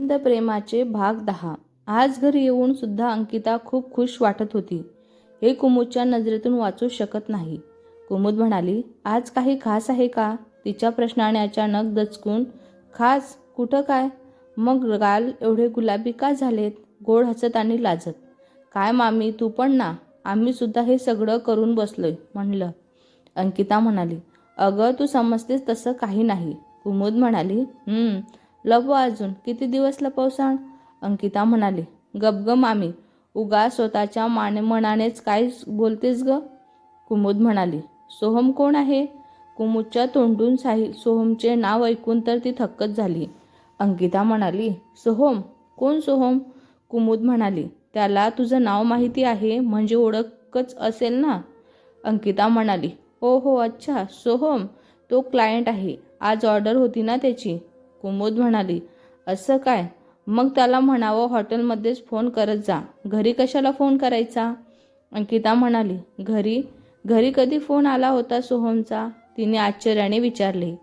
हिंद प्रेमाचे भाग दहा. आज घरी येऊन सुद्धा अंकिता खूप खुश वाटत होती. हे कुमुदच्या नजरेतून वाचू शकत नाही. कुमुद म्हणाली आज काही खास आहे का? तिच्या प्रश्नाने अचानक दचकून खास? कुठं काय? मग गाल एवढे गुलाबी का झालेत? गोड हसत आणि लाजत. काय मामी तू पण ना. आम्ही सुद्धा हे सगळं करून बसलोय म्हणलं. अंकिता म्हणाली अगं तू समजतेस तसं काही नाही. कुमुद म्हणाली लपव अजून किती दिवस लपवसाण अंकिता म्हणाली. गपग मामी उगा स्वतःच्या माने मनानेच काय बोलतेस ग? कुमुद म्हणाली. सोहम कोण आहे? कुमुदच्या तोंडून साही सोहमचे नाव ऐकून तर ती थक्कच झाली. अंकिता म्हणाली सोहम? कोण सोहम? कुमुद म्हणाली त्याला तुझं नाव माहिती आहे म्हणजे ओळखच असेल ना? अंकिता म्हणाली ओ हो अच्छा सोहम तो क्लायंट आहे. आज ऑर्डर होती ना त्याची? कुमुद म्हणाली असं काय? मग त्याला म्हणावं हॉटेलमध्येच फोन करत जा. घरी कशाला फोन करायचा? अंकिता म्हणाली घरी? घरी कधी फोन आला होता सोहमचा? तिने आश्चर्याने विचारले.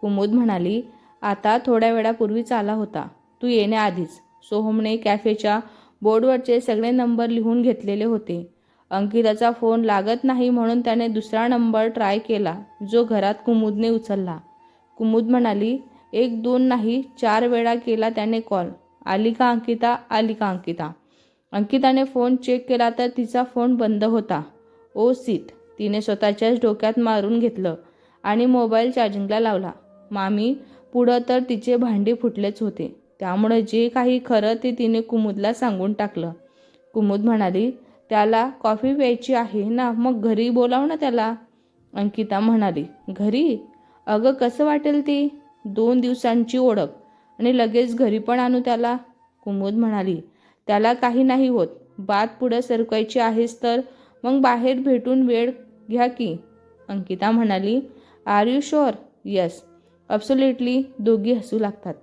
कुमुद म्हणाली आता थोड्या वेळापूर्वीच आला होता. तू येण्याआधीच सोहमने कॅफेच्या बोर्डवरचे सगळे नंबर लिहून घेतलेले होते. अंकिताचा फोन लागत नाही म्हणून त्याने दुसरा नंबर ट्राय केला जो घरात कुमुदने उचलला. कुमुद म्हणाली एक दोन नाही चार वेळा केला त्याने कॉल. आली का अंकिता आली का अंकिता. अंकिताने फोन चेक केला तर तिचा फोन बंद होता. ओ सीट तिने स्वतःच्याच डोक्यात मारून घेतलं आणि मोबाईल चार्जिंगला लावला. मामी पुढं तर तिचे भांडे फुटलेच होते. त्यामुळे जे काही खरं ते तिने कुमुदला सांगून टाकलं. कुमुद म्हणाली त्याला कॉफी प्यायची आहे ना मग घरी बोलाव ना त्याला. अंकिता म्हणाली घरी? अगं कसं वाटेल ती? दोन दिवसांची ओळख. आणि लगेच घरी पण आणू त्याला कुमुद म्हणाली. त्याला काही नाही होत. बात पुढं सरकायची आहेस तर मग बाहेर भेटून वेळ घ्या की अंकिता म्हणाली. Are you sure yes absolutely दोघी हसू लागतात.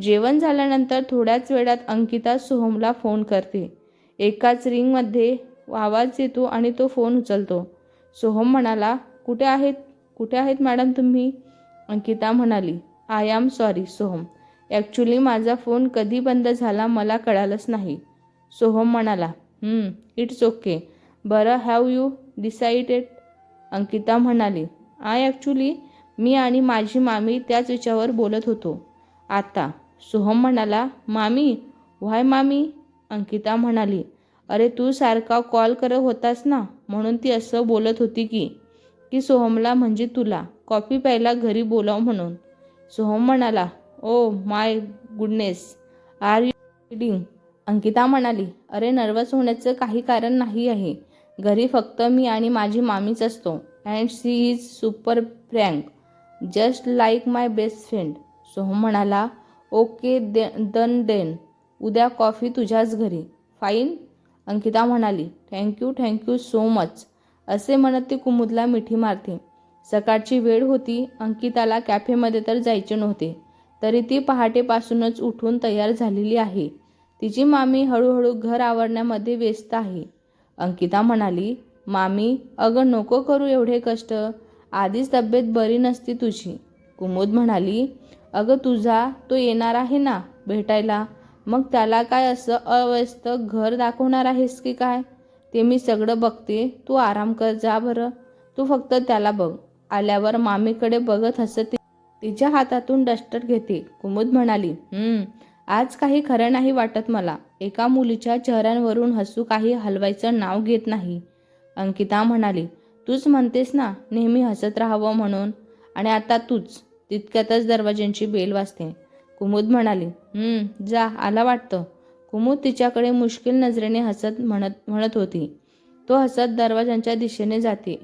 जेवण झाल्यानंतर थोड्याच वेळात अंकिता सोहमला फोन करते. एकाच रिंगमध्ये आवाज येतो आणि तो फोन उचलतो. सोहम म्हणाला कुठे आहेत? कुठे आहेत मॅडम तुम्ही? अंकिता म्हणाली. I am sorry Soham. Actually माझा फोन कधी बंद झाला मला कळालंच नाही. सोहम म्हणाला इट्स ओके. बरं हॅव यू डिसाइडेड? अंकिता म्हणाली आय ॲक्च्युली मी आणि माझी मामी त्याच विषयावर बोलत होतो. आता? सोहम म्हणाला मामी? व्हाय मामी? अंकिता म्हणाली अरे तू सारखा कॉल करत होतास ना म्हणून ती असं बोलत होती की की सोहमला म्हणजे तुला कॉफी प्यायला घरी बोलाव म्हणून. सोहम म्हणाला ओ my goodness are you reading? Ankita म्हणाली अरे नर्वस होण्याचं काही कारण नाही आहे. घरी फक्त मी आणि माझी मामीच असतो and she is super frank just like my best friend. Soham म्हणाला ओके दे दन देन उद्या कॉफी तुझ्याच घरी. फाईन अंकिता म्हणाली थँक्यू थँक्यू सो मच. असे म्हणत ती कुमुदला मिठी मारते. सकाळची वेळ होती. अंकिताला कॅफेमध्ये तर जायचे नव्हते. तरी ती पहाटेपासूनच उठून तयार झालेली आहे. तिची मामी हळूहळू घर आवरण्यामध्ये व्यस्त आहे. अंकिता म्हणाली मामी अगं नको करू एवढे कष्ट. आधीच तब्येत बरी नसती तुझी. कुमुद म्हणाली अगं तुझा तो येणार आहे ना भेटायला? मग त्याला काय असं अव्यस्त घर दाखवणार आहेस की काय? ते मी सगळं बघते. तू आराम कर जा बरं. तू फक्त त्याला बघ. आल्यावर मामीकडे बघत हसत तिच्या हातातून डस्टर घेते. कुमुद म्हणाली हम्म आज काही खरं नाही वाटत मला. एका मुलीच्या चेहऱ्यांवरून हसू काही हलवायचं नाव घेत नाही. अंकिता म्हणाली तूच म्हणतेस ना नेहमी हसत राहावं म्हणून. आणि आता तूच तितक्यातच दरवाज्यांची बेल वाजते. कुमुद म्हणाली हम्म जा आला वाटतं. कुमुद तिच्याकडे मुश्किल नजरेने हसत म्हणत म्हणत होती. तो हसत दरवाजांच्या दिशेने जाते.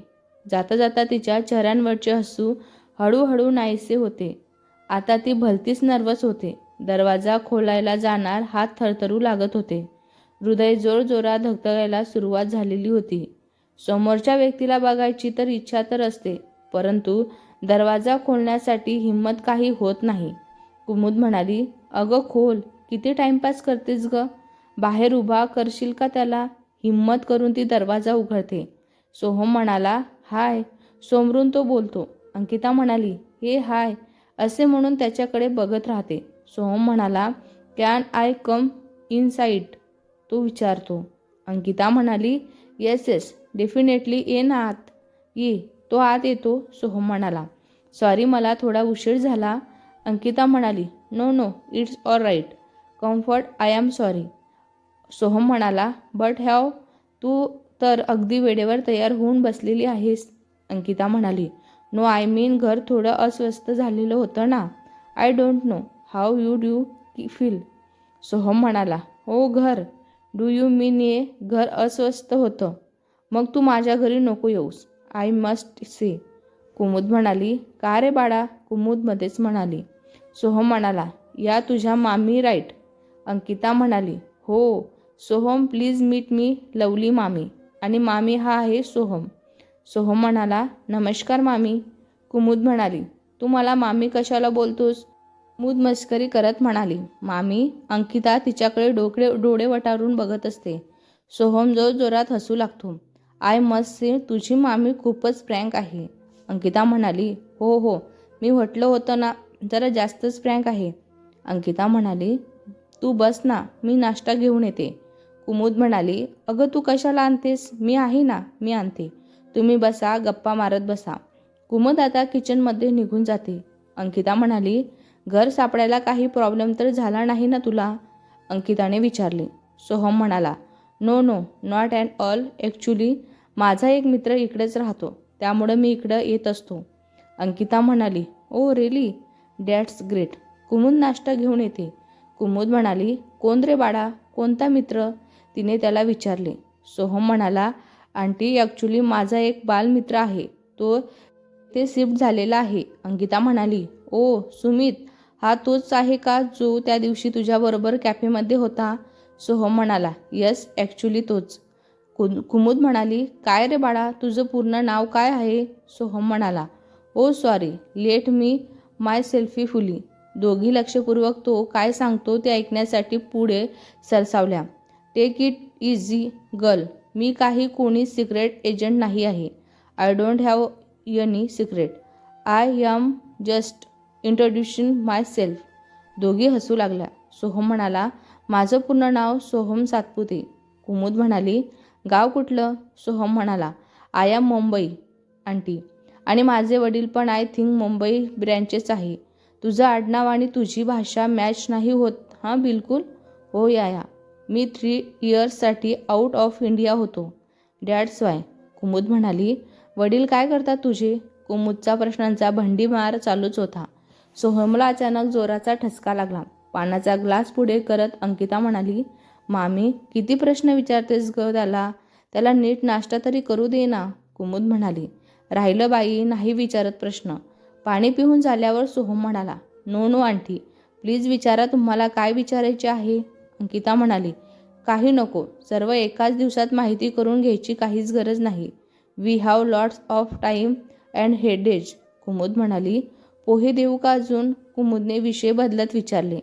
जाता जाता तिच्या चेहऱ्यांवरचे हसू हळूहळू नाहीसे होते. आता ती भलतीच नर्वस होते. दरवाजा खोलायला जाणार हात थरथरू लागत होते. हृदय जोरजोरात धगधगायला सुरुवात झालेली होती. समोरच्या व्यक्तीला बघायची तर इच्छा तर असते परंतु दरवाजा खोलण्यासाठी हिंमत काही होत नाही. कुमुद म्हणाली अगं खोल किती टाइमपास करतेस ग? बाहेर उभा करशील का त्याला? हिंमत करून ती दरवाजा उघडते. सोहम म्हणाला हाय. सोमरून तो बोलतो. अंकिता म्हणाली हे हाय. असे म्हणून त्याच्याकडे बघत राहते. सोहम म्हणाला can I come inside तो विचारतो. अंकिता म्हणाली येस येस डेफिनेटली ये ना आत. ये. तो आत येतो सोहम म्हणाला. सॉरी मला थोडा उशीर झाला. अंकिता म्हणाली no no it's all right comfort I am sorry Soham म्हणाला बट हॅव तू तर अगदी वेळेवर तयार होऊन बसलेली आहेस अंकिता म्हणाली. नो आय मीन घर थोडं अस्वस्थ झालेलं होतं ना? I don't know. How you do feel? Soham म्हणाला. हो घर. डू यू मीन ये घर अस्वस्थ होतं? मग तू माझ्या घरी नको येऊस. I must say. कुमुद म्हणाली. का रे बाळा? कुमुदमध्येच म्हणाली. सोहम म्हणाला. या तुझ्या मामी राईट. अंकिता म्हणाली. हो Soham please meet me lovely मामी. आणि मामी हा आहे सोहम. सोहम म्हणाला नमस्कार मामी. कुमुद म्हणाली तू मला मामी कशाला बोलतोस? कुमुद मस्करी करत म्हणाली मामी अंकिता तिच्याकडे डोकडे डोळे वटारून बघत असते. सोहम जोरजोरात हसू लागतो. आय मस्ट से तुझी मामी खूपच प्रँक आहे. अंकिता म्हणाली हो हो मी म्हटलं होतं ना जरा जास्तच प्रँक आहे. अंकिता म्हणाली तू बस ना मी नाश्ता घेऊन येते. कुमुद म्हणाली अगं तू कशाला आणतेस? मी आहे ना मी आणते. तुम्ही बसा गप्पा मारत बसा. कुमुद आता किचनमध्ये निघून जाते. अंकिता म्हणाली घर सापडायला काही प्रॉब्लेम तर झाला नाही ना तुला? अंकिताने विचारले. सोहम म्हणाला no no not and all. Actually माझा एक मित्र इकडेच राहतो. त्यामुळं मी इकडं येत असतो. अंकिता म्हणाली ओ रेली डॅट्स ग्रेट. कुमुद नाश्ता घेऊन येते. कुमुद म्हणाली कोण रे बाळा? कोणता मित्र? तिने त्याला विचारले. सोहम म्हणाला आंटी ॲक्च्युली माझा एक बालमित्र आहे. तो ते शिफ्ट झालेला आहे. अंकिता म्हणाली ओ सुमित हा तोच आहे का जो त्या दिवशी तुझ्याबरोबर कॅफेमध्ये होता? सोहम म्हणाला यस ॲक्च्युली तोच. कु कुमुद म्हणाली काय रे बाळा तुझं पूर्ण नाव काय आहे? सोहम म्हणाला ओ sorry let me my selfie fully. दोघी लक्षपूर्वक तो काय सांगतो ते ऐकण्यासाठी पुढे सरसावल्या. Take it easy girl. मी काही कोणी सिक्रेट एजंट नाही आहे. I don't have any secret. I am just introduction myself दोघी हसू लागल्या. सोहम म्हणाला माझं पूर्ण नाव सोहम सातपुते. कुमुद म्हणाली गाव कुठलं? सोहम म्हणाला आय एम मुंबई आंटी. आणि माझे वडील पण आय थिंक मुंबई ब्रँचेस आहे. तुझं आडनाव आणि तुझी भाषा मॅच नाही होत हां बिलकुल? हो या या. मी थ्री इयर्ससाठी आऊट ऑफ इंडिया होतो. डॅड्स वाय कुमुद म्हणाली वडील काय करतात तुझे? कुमुदचा प्रश्नांचा भंडीमार चालूच होता. सोहमला अचानक जोराचा ठसका लागला. पानाचा ग्लास पुढे करत अंकिता म्हणाली मामी किती प्रश्न विचारतेस ग त्याला? त्याला नीट नाश्ता तरी करू दे ना. कुमुद म्हणाली राहिलं बाई नाही विचारत प्रश्न. पाणी पिऊन झाल्यावर सोहम म्हणाला नो नो आंटी प्लीज विचारा तुम्हाला काय विचारायचे आहे. अंकिता म्हणाली काही नको. सर्व एकाच दिवसात माहिती करून घ्यायची काहीच गरज नाही. We have lots of time and हेडेज Kumud म्हणाली पोहे देऊ का अजून? कुमुदने विषय बदलत विचारले.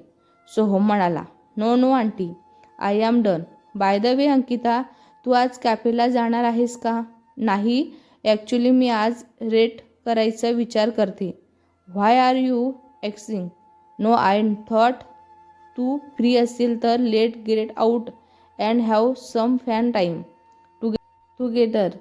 सोहम म्हणाला no no aunty. I am done by the way Ankita तू आज कॅफेला जाणार आहेस का? नाही. ॲक्च्युली मी आज रेट करायचा विचार करते. Why are you asking no I thought Tu free असेल तर let get out and have some fun time together together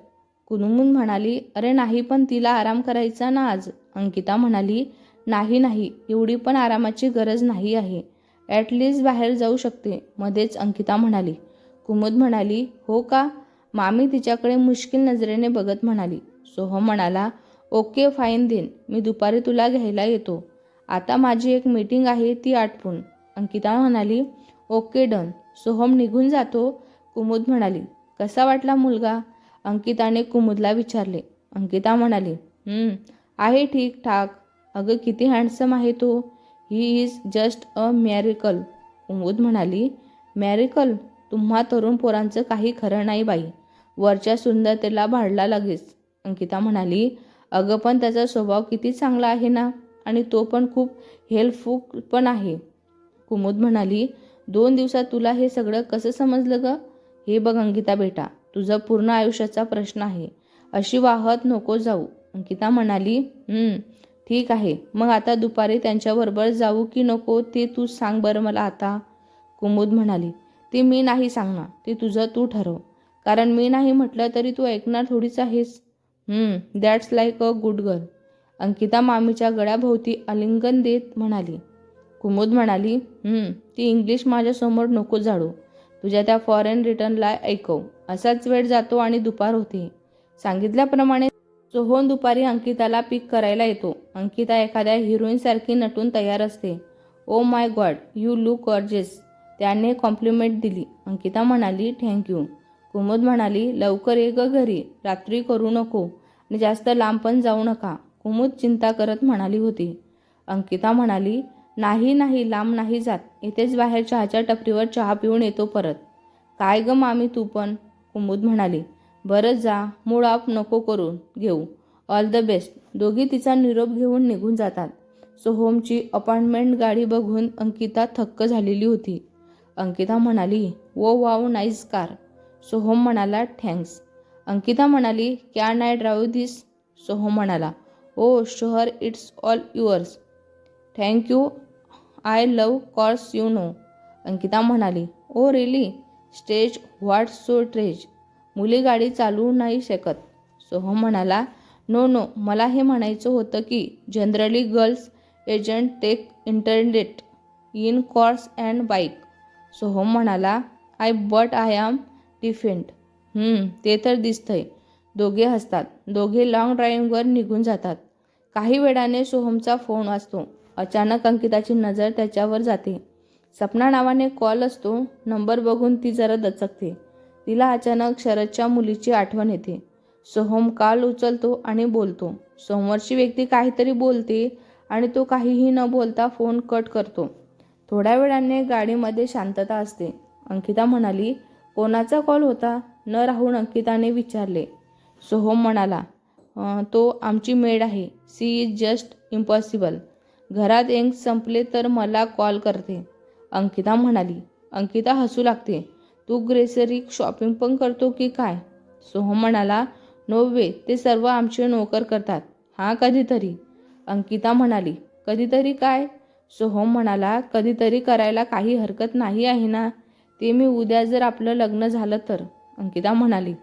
कुनुमुन म्हणाली अरे नाही पण तिला आराम करायचा ना आज. अंकिता म्हणाली नाही नाही एवढी पण आरामाची गरज नाही आहे. ॲटलिस्ट बाहेर जाऊ शकते. मध्येच अंकिता म्हणाली. कुमुद म्हणाली हो का? मामी तिच्याकडे मुश्किल नजरेने बघत म्हणाली. सोहम म्हणाला ओके फाईन देन मी दुपारी तुला घ्यायला येतो. आता माझी एक मीटिंग आहे ती आटपून. अंकिता म्हणाली ओके डन. सोहम निघून जातो. कुमुद म्हणाली कसा वाटला मुलगा? अंकिताने कुमुदला विचारले. अंकिता म्हणाली आहे ठीक ठाक. अगं किती हँडसम आहे तो. He is just a miracle Kumud म्हणाली मॅरिकल तुम्हा तरुण पोरांचं काही खरं नाही बाई. वरच्या सुंदरतेला भाडला लगेच. अंकिता म्हणाली अगं पण त्याचा स्वभाव किती चांगला आहे ना? आणि तो पण खूप हेल्पफुल पण आहे. कुमुद म्हणाली दोन दिवसात तुला हे सगळं कसं समजलं ग? हे बघ अंकिता बेटा तुझं पूर्ण आयुष्याचा प्रश्न आहे. अशी वाहत नको जाऊ. अंकिता म्हणाली ठीक आहे. मग आता दुपारी त्यांच्याबरोबर जाऊ की नको ते तू सांग बरं मला आता. कुमुद म्हणाली ती मी नाही सांगणार. ते तुझं तू ठरव. कारण मी नाही म्हटलं तरी तू ऐकणार थोडीच आहेस. That's like a good girl Ankita मामीच्या गळ्याभोवती आलिंगन देत म्हणाली कुमुद म्हणाली ती इंग्लिश माझ्यासमोर नको झाडू. तुझ्या त्या फॉरेन रिटर्नला ऐकव. असाच वेळ जातो आणि दुपार होते. सांगितल्याप्रमाणे सोहोन दुपारी अंकिताला पिक करायला येतो. अंकिता एखाद्या हिरोईनसारखी नटून तयार असते. ओ my god you look gorgeous त्याने कॉम्प्लिमेंट दिली. अंकिता म्हणाली थँक्यू कुमुद म्हणाली लवकर ये ग घरी. रात्री करू नको. आणि जास्त लांब पण जाऊ नका. कुमुद चिंता करत म्हणाली होती. अंकिता म्हणाली नाही नाही लांब नाही जात. इथेच बाहेर चहाच्या टपरीवर चहा पिऊन येतो परत. काय ग मामी तू पण? कुमुद म्हणाली. बरं जा मूड ऑफ नको करून घेऊ. ऑल द बेस्ट दोघी तिचा निरोप घेऊन निघून जातात. सोहोमची अपॉइंटमेंट गाडी बघून अंकिता थक्क झालेली होती. अंकिता म्हणाली वो वाव नाईस कार. सोहोम म्हणाला थँक्स. अंकिता म्हणाली can I drive this? Sohom म्हणाला ओ sure it's all yours. Thank you I love cars you know Ankita म्हणाली oh really stage what so ट्रेज मुली गाडी चालवू नाही शकत. सोहम म्हणाला नो नो मला हे म्हणायचं होतं की generally girls agent take internet in cars and bike Soham म्हणाला I but I am different ते तर दिसतंय. दोघे हसतात. दोघे लॉंग ड्राईव्हवर निघून जातात. काही वेळाने सोहमचा फोन वाजतो. अचानक अंकिताची नजर त्याच्यावर जाते. सपना नावाने कॉल असतो नंबर बघून ती जरा दचकते. तिला अचानक शरदच्या मुलीची आठवण येते. सोहम काल उचलतो आणि बोलतो समोरची व्यक्ती काहीतरी बोलते आणि तो काहीही न बोलता फोन कट करतो. थोड्या वेळाने गाडीमध्ये शांतता असते. अंकिता म्हणाली कोणाचा कॉल होता न राहून अंकिताने विचारले. सोहम म्हणाला तो आमची मेड आहे. She is just impossible. घरात एंग संपले तर मला कॉल करते. अंकिता म्हणाली अंकिता हसू लागते. तू ग्रेसरी शॉपिंग पण करतो की काय? सोहम म्हणाला नो वे ते सर्व आमचे नोकर करतात. हां कधीतरी. अंकिता म्हणाली कधीतरी काय? सोहम म्हणाला कधीतरी करायला काही हरकत नाही आहे ना? ते मी उद्या जर आपलं लग्न झालं तर. अंकिता म्हणाली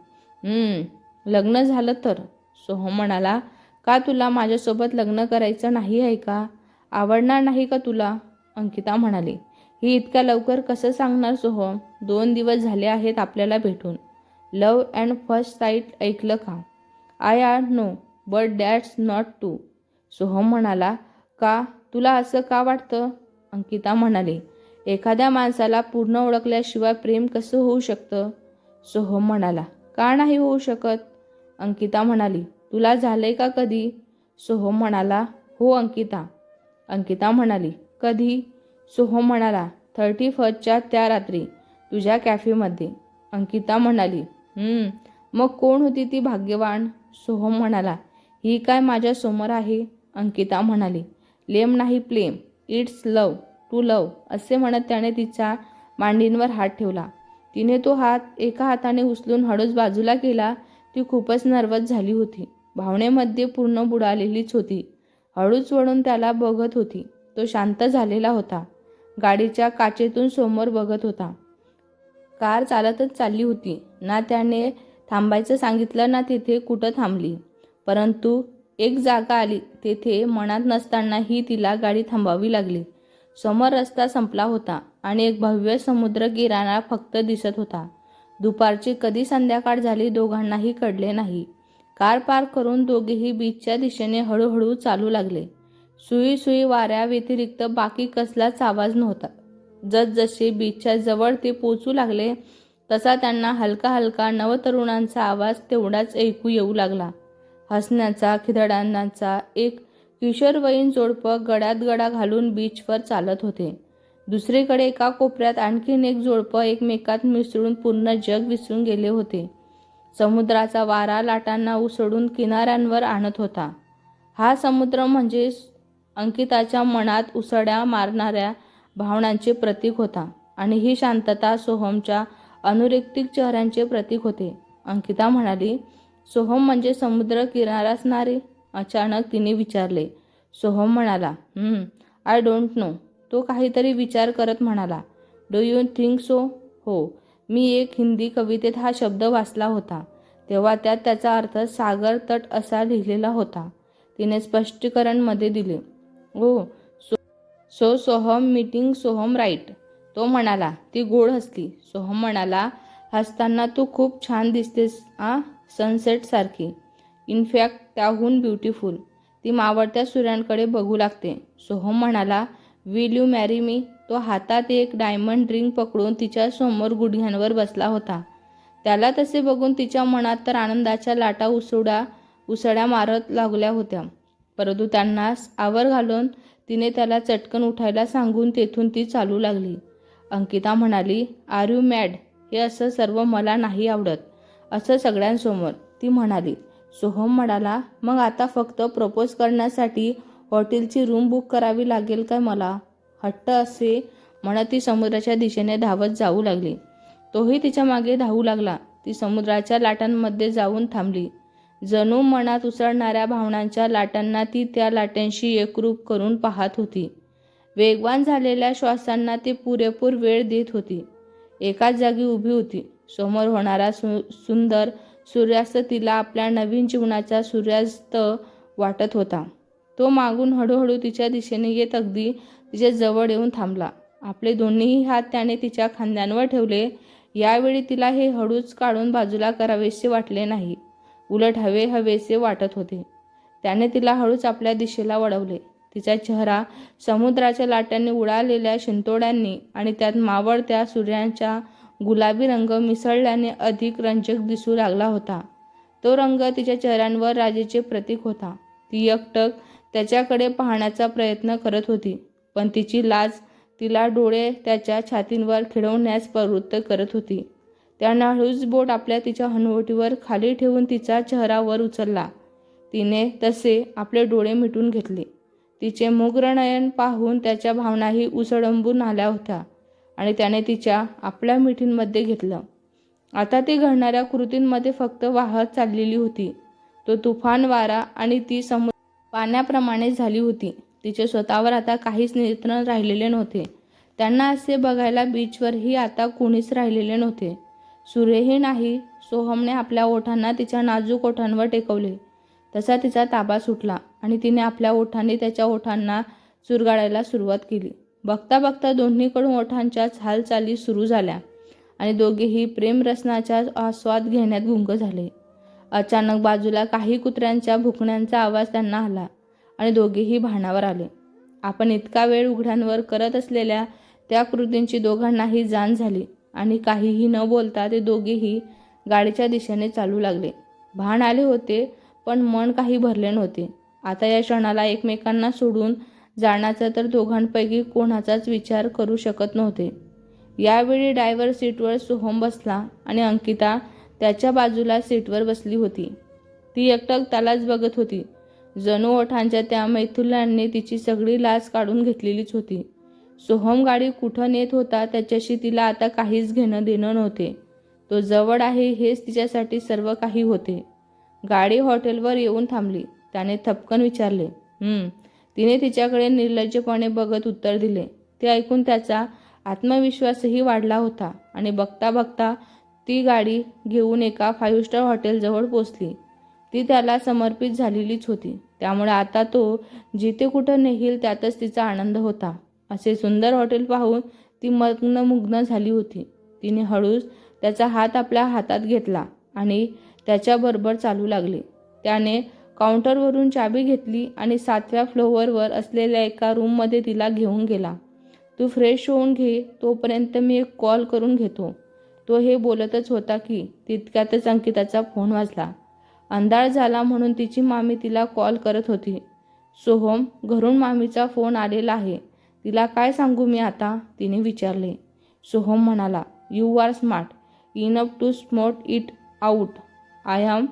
लग्न झालं तर. सोहम म्हणाला का तुला माझ्यासोबत लग्न करायचं नाही आहे का? आवडणार नाही का तुला? अंकिता म्हणाली. ही इतक्या लवकर कसं सांगणार सोहम? दोन दिवस झाले आहेत आपल्याला भेटून. लव अँड फर्स्ट साईट ऐकलं का? I are no but that's not too Soham म्हणाला का? तुला असं का वाटतं? अंकिता म्हणाली एखाद्या माणसाला पूर्ण ओळखल्याशिवाय प्रेम कसं होऊ शकतं? सोहम म्हणाला का नाही होऊ शकत? अंकिता म्हणाली तुला झालंय का कधी? सोहम म्हणाला हो अंकिता. अंकिता म्हणाली कधी? सोहम म्हणाला थर्टी फर्स्टच्या त्या रात्री तुझ्या कॅफेमध्ये. अंकिता म्हणाली मग कोण होती ती भाग्यवान? सोहम म्हणाला ही काय माझ्यासमोर आहे? अंकिता म्हणाली लेम नाही blame it's love to love असे म्हणत त्याने तिच्या मांडींवर हात ठेवला. तिने तो हात एका हाताने उचलून हळूच बाजूला केला ती खूपच नर्वस झाली होती. भावनेमध्ये पूर्ण बुडालेलीच होती. हळूच वळून त्याला बघत होती. तो शांत झालेला होता. गाडीच्या काचेतून समोर बघत होता. कार चालतच चालली होती. ना त्याने थांबायचं सांगितलं ना तिथे कुठं थांबली. परंतु एक जागा आली. तेथे मनात नसतानाही तिला गाडी थांबावी लागली. समोर रस्ता संपला होता आणि एक भव्य समुद्र किराणा फक्त दिसत होता. दुपारची कधी संध्याकाळ झाली दोघांनाही कळले नाही. कार पार्क करून दोघेही बीचच्या दिशेने हळूहळू चालू लागले. सुई सुई वाऱ्या व्यतिरिक्त बाकी कसलाच आवाज नव्हता. जसजसे बीचच्या जवळ ते पोचू लागले तसा त्यांना हलका हलका नवतरुणांचा आवाज तेवढाच ऐकू येऊ लागला. हसण्याचा खिदडांचा एक किशोरवयीन जोडपं गड्यात गडा घालून बीचवर चालत होते. दुसरीकडे एका कोपऱ्यात आणखीन एक जोडपं एकमेकात मिसळून पूर्ण जग विसरून गेले होते. समुद्राचा वारा लाटांना उसळून किनाऱ्यांवर आणत होता. हा समुद्र म्हणजे अंकिताच्या मनात उसड्या मारणाऱ्या भावनांचे प्रतीक होता आणि ही शांतता सोहमच्या अनुरेक्तिक चेहऱ्यांचे प्रतीक होते. अंकिता म्हणाली सोहम म्हणजे समुद्र किनारा असणारे? अचानक तिने विचारले. सोहम म्हणाला आय डोंट नो तो काहीतरी विचार करत म्हणाला डू यू थिंक सो हो. मी एक हिंदी कवितेत हा शब्द वाचला होता. तेव्हा त्यात त्याचा अर्थ सागर तट असा लिहिलेला होता. तिने स्पष्टीकरणमध्ये दिले. ओ so so Soham meeting Soham right तो म्हणाला ती गोड हसली सोहम म्हणाला हसताना तू खूप छान दिसतेस आ? सनसेट सारखी. इनफॅक्ट त्याहून ब्युटिफुल. ती मावळत्या सूर्यांकडे बघू लागते सोहम म्हणाला विल यू मॅरी मी? तो हातात एक डायमंड रिंग पकडून तिच्या समोर गुडघ्यांवर बसला होता. त्याला तसे बघून तिच्या मनात तर आनंदाच्या लाटा उसुडा उसड्या मारत लागल्या होत्या. परंतु त्यांना आवर घालून तिने त्याला चटकन उठायला सांगून तेथून ती चालू लागली. अंकिता म्हणाली आर यू मॅड हे असं सर्व मला नाही आवडत. असं सगळ्यांसमोर ती म्हणाली. सोहम म्हणाला मग आता फक्त प्रपोज करण्यासाठी हॉटेलची रूम बुक करावी लागेल काय मला? हट्ट असे म्हणत ती समुद्राच्या दिशेने धावत जाऊ लागली. तोही तिच्यामागे धावू लागला. ती समुद्राच्या लाटांमध्ये जाऊन थांबली. जणू मनात उसळणाऱ्या भावनांच्या लाटांना ती त्या लाटांशी एकरूप करून पाहत होती. वेगवान झालेल्या श्वासांना ती पुरेपूर वेळ देत होती. एकाच जागी उभी होती. समोर होणारा सु सुंदर सूर्यास्त तिला आपल्या नवीन जीवनाचा सूर्यास्त वाटत होता. तो मागून हळूहळू तिच्या दिशेने येत अगदी तिच्या जवळ येऊन थांबला. आपले दोन्हीही हात त्याने तिच्या खांद्यांवर ठेवले. यावेळी तिला हे हळूच काढून बाजूला करावेसे वाटले नाही. उलट हवे हवेसे वाटत होते. त्याने तिला हळूच आपल्या दिशेला वळवले. तिचा चेहरा समुद्राच्या लाटांनी उडालेल्या शिंतोड्यांनी आणि त्यात मावळत्या सूर्यांच्या गुलाबी रंग मिसळल्याने अधिक रंजक दिसू लागला होता. तो रंग तिच्या चेहऱ्यांवर राजेचे प्रतीक होता. ती एकटक त्याच्याकडे पाहण्याचा प्रयत्न करत होती. पण तिची लाज तिला डोळे त्याच्या छातींवर खिळवण्यास प्रवृत्त करत होती. त्यानं हळूच बोट आपल्या तिच्या हनुवटीवर खाली ठेवून तिचा चेहरा वर उचलला. तिने तसे आपले डोळे मिटून घेतले. तिचे मुग्रनयन पाहून त्याच्या भावनाही उसळंबून आल्या होत्या आणि त्याने तिच्या आपल्या मिठींमध्ये घेतलं. आता ती घडणाऱ्या कृतींमध्ये फक्त वाहत चाललेली होती. तो तुफान वारा आणि ती समु पाण्याप्रमाणे झाली होती. तिचे स्वतःवर आता काहीच नियंत्रण राहिलेले नव्हते. त्यांना असे बघायला बीचवरही आता कुणीच राहिलेले नव्हते. सूर्यही नाही सोहमने आपल्या ओठांना तिच्या नाजूक ओठांवर टेकवले. तसा तिचा ताबा सुटला आणि तिने आपल्या ओठांनी त्याच्या ओठांना चुरगाळायला सुरुवात केली. बघता बघता दोन्हीकडून ओठांच्याच हालचाली सुरू झाल्या आणि दोघेही प्रेमरसनाचा आस्वाद घेण्यात गुंग झाले. अचानक बाजूला काही कुत्र्यांच्या भुकण्यांचा आवाज त्यांना आला आणि दोघेही भानावर आले. आपण इतका वेळ उघड्यांवर करत असलेल्या त्या कृतींची दोघांनाही जाण झाली आणि काहीही न बोलता ते दोघेही गाडीच्या दिशेने चालू लागले. भान आले होते पण मन काही भरले नव्हते. आता या क्षणाला एकमेकांना सोडून जाण्याचा तर दोघांपैकी कोणाचाच विचार करू शकत नव्हते. यावेळी ड्रायव्हर सीटवर सोहम बसला आणि अंकिता त्याच्या बाजूला सीटवर बसली होती. ती एकटक त्यालाच बघत होती. जणू ओठांच्या त्या मैथुल्यांनी तिची सगळी लाच काढून घेतलेलीच होती. सोहम गाडी कुठं नेत होता त्याच्याशी तिला आता काहीच घेणं देणं नव्हते. तो जवळ आहे हेच तिच्यासाठी सर्व काही होते. गाडी हॉटेलवर येऊन थांबली. त्याने थपकन विचारले तिने तिच्याकडे निर्लज्जपणे बघत उत्तर दिले. ते ऐकून त्याचा आत्मविश्वासही वाढला होता आणि बघता बघता ती गाडी घेऊन एका फाईव्ह स्टार हॉटेलजवळ पोचली. ती त्याला समर्पित झालेलीच होती. त्यामुळे आता तो जिथे कुठं नेईल त्यातच तिचा आनंद होता. असे सुंदर हॉटेल पाहून ती मग्नमुग्न झाली होती. तिने हळूच त्याचा हात आपल्या हातात घेतला आणि त्याच्याबरोबर चालू लागले. त्याने काउंटरवरून चाबी घेतली आणि सातव्या फ्लोअरवर असलेल्या एका रूममध्ये तिला घेऊन गेला. तू फ्रेश होऊन घे तोपर्यंत मी एक कॉल करून घेतो. तो हे बोलतच होता की तितक्यातच अंकिताचा फोन वाजला. अंधार झाला म्हणून तिची मामी तिला कॉल करत होती. सोहम घरून मामीचा फोन आलेला आहे. तिला काय सांगू मी आता? तिने विचारले. सोहम म्हणाला you are smart enough to sort it out I am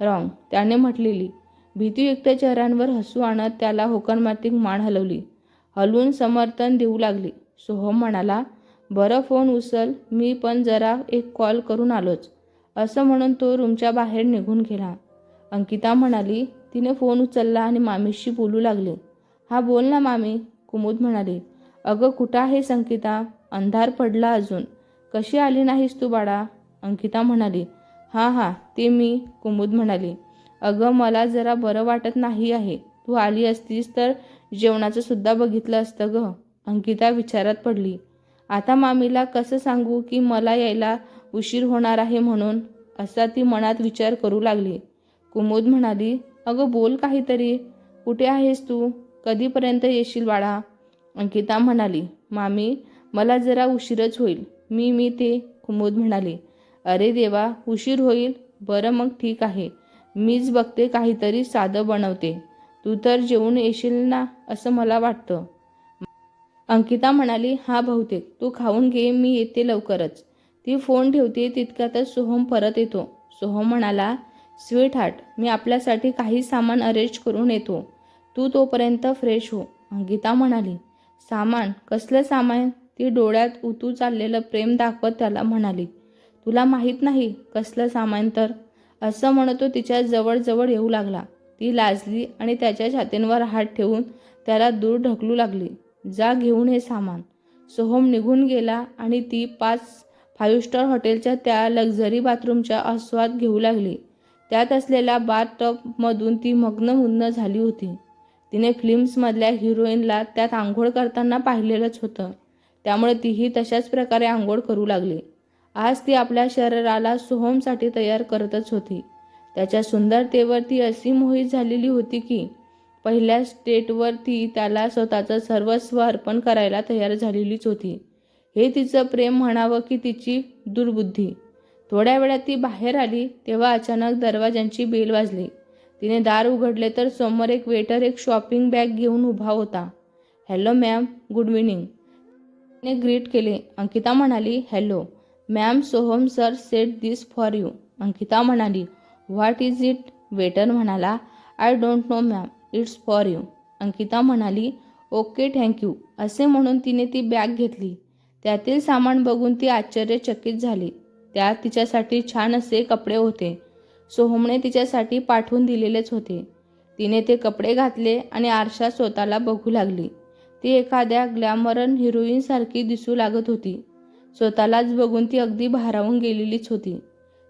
wrong त्याने म्हटलेली. भीतीयुक्त चेहऱ्यांवर हसू आणत त्याला होकणमातीक मान हलवली. हलवून समर्थन देऊ लागली. सोहम म्हणाला बरं फोन उचल मी पण जरा एक कॉल करून आलोच. असं म्हणून तो रूमच्या बाहेर निघून गेला. अंकिता म्हणाली तिने फोन उचलला आणि मामीशी बोलू लागले. हा बोल ना मामी कुमुद म्हणाली. अगं कुठं आहेस अंकिता? अंधार पडला अजून. कशी आली नाहीस तू बाळा? अंकिता म्हणाली. हां हां ते मी कुमुद म्हणाली. अगं मला जरा बरं वाटत नाही आहे. तू आली असतीस तर जेवणाचं सुद्धा बघितलं असतं ग. अंकिता विचारात पडली. आता मामीला कसं सांगू की मला यायला उशीर होणार आहे म्हणून? असा ती मनात विचार करू लागली. कुमुद म्हणाली अगं बोल काहीतरी. कुठे आहेस तू? कधीपर्यंत येशील बाळा? अंकिता म्हणाली मामी मला जरा उशीरच होईल. मी मी ते. कुमुद म्हणाली अरे देवा उशीर होईल? बरं मग ठीक आहे. मीच बघते काहीतरी साधं बनवते. तू तर जेवून येशील ना असं मला वाटतं. अंकिता म्हणाली हा बहुतेक तू खाऊन घे मी येते लवकरच. ती फोन ठेवते तितक्यातच सोहम परत येतो. सोहम म्हणाला स्वीट हार्ट मी आपल्यासाठी काही सामान अरेंज करून येतो. तू तोपर्यंत फ्रेश हो. अंकिता म्हणाली सामान? कसलं सामान? ती डोळ्यात उतू चाललेलं प्रेम दाखवत त्याला म्हणाली तुला माहीत नाही कसलं सामान तर? असं म्हणतो तिच्या जवळजवळ येऊ लागला. ती लाजली आणि त्याच्या छातींवर हात ठेवून त्याला दूर ढकलू लागली. जा घेऊन हे सामान. सोहम निघून गेला आणि ती पाच फाईव्ह स्टार हॉटेलच्या त्या लक्झरी बाथरूमचा आस्वाद घेऊ लागली. त्यात असलेल्या बाथटबमधून ती मग्नमुन्न झाली होती. तिने फिल्म्समधल्या हिरोईनला त्यात आंघोळ करताना पाहिलेलंच होतं. त्यामुळे तीही तशाच प्रकारे आंघोळ करू लागली. आज ती आपल्या शरीराला सोहमसाठी तयार करतच होती. त्याच्या सुंदरतेवर ती अशी मोहित झालेली होती की पहिल्या स्टेटवर ती त्याला स्वतःचं सर्वस्व अर्पण करायला तयार झालेलीच होती. हे तिचं प्रेम म्हणावं की तिची दुर्बुद्धी. थोड्या वेळात ती बाहेर आली तेव्हा अचानक दरवाजांची बेल वाजली. तिने दार उघडले तर समोर एक वेटर एक शॉपिंग बॅग घेऊन उभा होता. Hello ma'am good evening. तिने ग्रीट केले. अंकिता म्हणाली hello ma'am Soham sir set this for you. Ankita म्हणाली व्हॉट इज इट? वेटर म्हणाला I don't know ma'am. It's for you. Ankita म्हणाली ओके थँक्यू असे म्हणून तिने ती बॅग घेतली. त्यातील सामान बघून ती आश्चर्यचकित झाली. त्यात तिच्यासाठी छान असे कपडे होते. सोहमने तिच्यासाठी पाठवून दिलेलेच होते. तिने ते कपडे घातले आणि आरशात स्वतःला बघू लागली. ती एखाद्या ग्लॅमरन हिरोईनसारखी दिसू लागत होती. स्वतःलाच बघून ती अगदी भारावून गेलेलीच होती.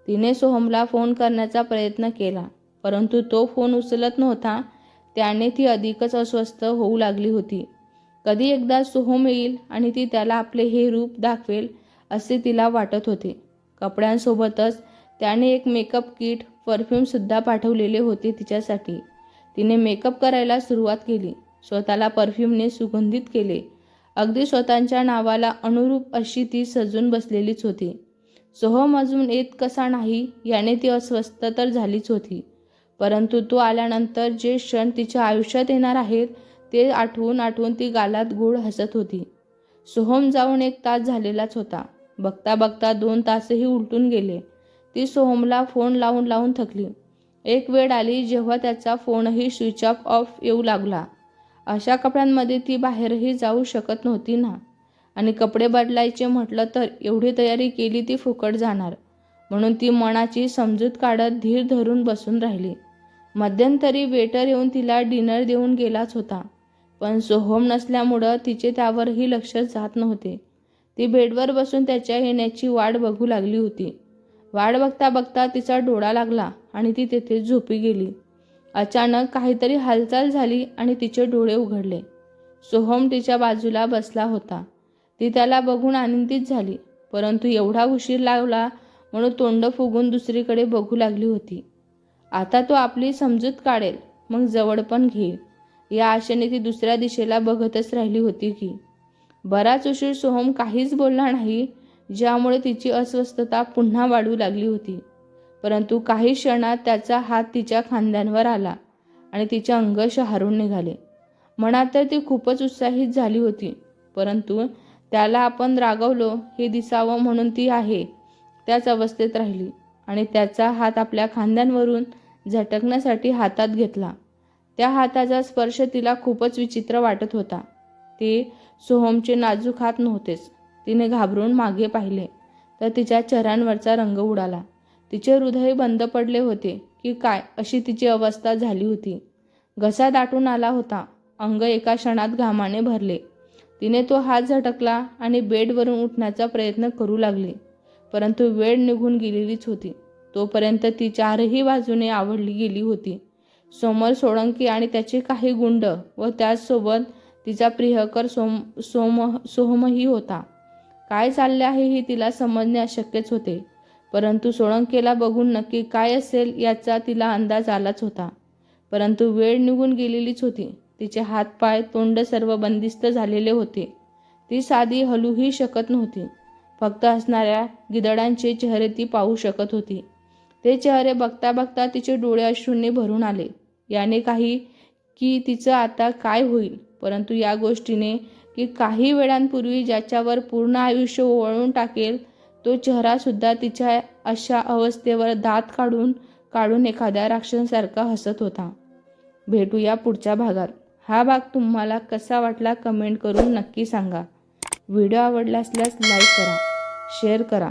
तिने सोहमला फोन करण्याचा प्रयत्न केला परंतु तो फोन उचलत नव्हता त्याने ती अधिकच अस्वस्थ होऊ लागली होती. कधी एकदा सोहम येईल आणि ती त्याला आपले हे रूप दाखवेल असे तिला वाटत होते. कपड्यांसोबतच त्याने एक मेकअप किट परफ्यूमसुद्धा पाठवलेले होते तिच्यासाठी. तिने मेकअप करायला सुरुवात केली. स्वतःला परफ्यूमने सुगंधित केले. अगदी स्वतःच्या नावाला अनुरूप अशी ती सजून बसलेलीच होती. सोहम अजून येत कसा नाही याने ती अस्वस्थ तर झालीच होती. परंतु तो आल्यानंतर जे क्षण तिच्या आयुष्यात येणार आहेत ते आठवून आठवून ती गालात गोड हसत होती. सोहम जाऊन एक तास झालेलाच होता. बघता बघता दोन तासही उलटून गेले. ती सोहमला फोन लावून लावून थकली. एक वेळ आली जेव्हा त्याचा फोनही स्विच ऑफ ऑफ येऊ लागला. अशा कपड्यांमध्ये ती बाहेरही जाऊ शकत नव्हती ना. आणि कपडे बदलायचे म्हटलं तर एवढी तयारी केली ती फुकट जाणार. म्हणून ती मनाची समजूत काढत धीर धरून बसून राहिली. मध्यंतरी वेटर येऊन तिला डिनर देऊन गेलाच होता. पण सोहम नसल्यामुळं तिचे त्यावरही लक्ष जात नव्हते. ती बेडवर बसून त्याच्या येण्याची वाट बघू लागली होती. वाट बघता बघता तिचा डोळा लागला आणि ती तेथे झोपी गेली. अचानक काहीतरी हालचाल झाली आणि तिचे डोळे उघडले. सोहम तिच्या बाजूला बसला होता. ती त्याला बघून आनंदित झाली परंतु एवढा उशीर लागला म्हणून तोंड फुगून दुसरीकडे बघू लागली होती. आता तो आपली समजूत काढेल मग जवळ पण घेईल. या आशेने ती दुसऱ्या दिशेला बघतच राहिली होती की बराच उशीर सोहम काहीच बोलला नाही ज्यामुळे तिची अस्वस्थता पुन्हा वाढू लागली होती. परंतु काही क्षणात त्याचा हात तिच्या खांद्यांवर आला आणि तिचे अंग शहारून निघाले. मनात तर ती खूपच उत्साहित झाली होती परंतु त्याला आपण रागवलो हे दिसावं म्हणून ती आहे त्याच अवस्थेत राहिली. आणि त्याचा हात आपल्या खांद्यांवरून झटकण्यासाठी हातात घेतला. त्या हाताचा स्पर्श तिला खूपच विचित्र वाटत होता. ते सोहमचे नाजूक हात नव्हतेच. तिने घाबरून मागे पाहिले. तर तिच्या चेहऱ्यांवरचा रंग उडाला. तिचे हृदय बंद पडले होते की काय अशी तिची अवस्था झाली होती. घसा दाटून आला होता. अंग एका क्षणात घामाने भरले. तिने तो हात झटकला आणि बेडवरून उठण्याचा प्रयत्न करू लागली. परंतु वेळ निघून गेलेलीच होती. तोपर्यंत ती चारही बाजूने आवडली गेली होती. समोर सोळंकी आणि त्याचे काही गुंड व त्याचसोबत तिचा प्रियकर सोम सोम सोहमही होता. काय चालले आहे हे तिला समजणे अशक्यच होते. परंतु सोळंकेला बघून नक्की काय असेल याचा तिला अंदाज आलाच होता. परंतु वेळ निघून गेलेलीच होती. तिचे हातपाय तोंड सर्व बंदिस्त झालेले होते. ती साधी हलूही शकत नव्हती. फक्त असणाऱ्या गिदडांचे चेहरे ती पाहू शकत होती. ते चेहरे बघता बघता तिचे डोळे अश्रूंनी भरून आले. याने काही की तिचं आता काय होईल? परंतु या गोष्टीने की काही वेळांपूर्वी ज्याच्यावर पूर्ण आयुष्य ओवळून टाकेल तो चेहरासुद्धा तिच्या अशा अवस्थेवर दात काढून काढून एखाद्या राक्षसासारखा हसत होता. भेटूया पुढच्या भागात. हा भाग तुम्हाला कसा वाटला कमेंट करून नक्की सांगा. व्हिडिओ आवडला असल्यास लाईक करा शेअर करा.